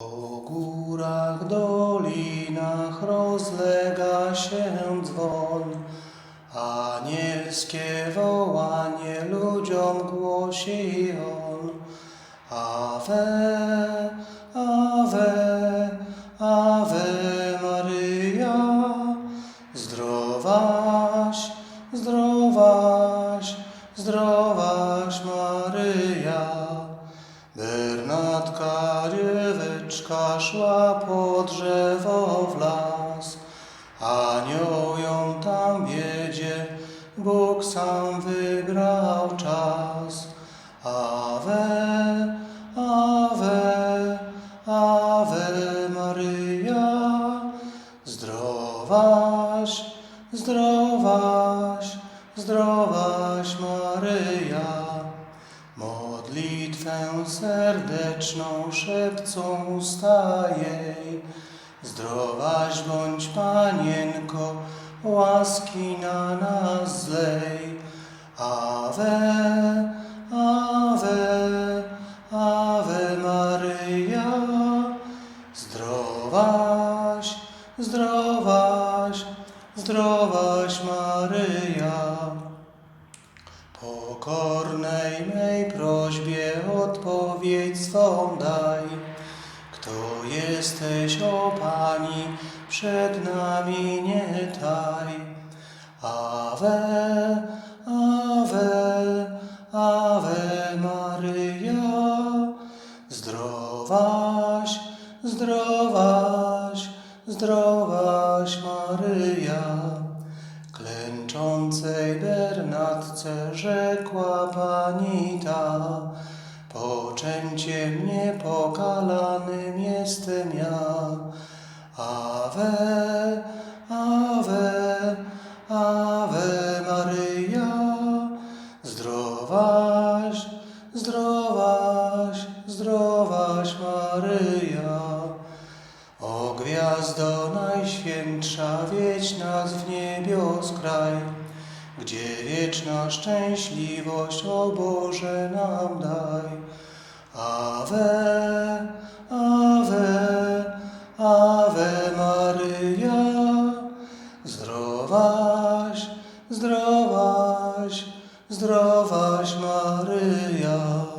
Po górach, dolinach rozlega się dzwon, anielskie wołanie ludziom głosi on. Ave, Ave, Ave Maryja, zdrowaś, zdrowaś, zdrowaś dzieweczka szła po drzewo w las, anioł ją tam wiedzie, Bóg sam wybrał czas. Ave, Ave, Ave Maryja, zdrowaś, zdrowaś, zdrowaś Maryja. Modlitwę serdeczną szepcą usta. Zdrowaś bądź Panienko, łaski na nas zlej. Ave, Ave, Ave Maryja. Zdrowaś, zdrowaś, zdrowaś Maryja. Pokornej mej prośbie odpowiedź swą daj. Kto jesteś, o Pani, przed nami nie taj. Ave, Ave, Ave Maryja. Zdrowaś, zdrowaś, zdrowaś Maryja. Klęczącej Bernatce rzekła pani ta, poczęciem niepokalanym jestem ja. Ave, Ave, Ave Maryja, zdrowaś, zdrowaś, zdrowaś Maryja. O gwiazdo najświętsza, wiedź nas w niebios kraj, gdzie wieczna szczęśliwość, o Boże, nam daj. Ave, Ave, Ave Maryja, zdrowaś, zdrowaś, zdrowaś Maryja.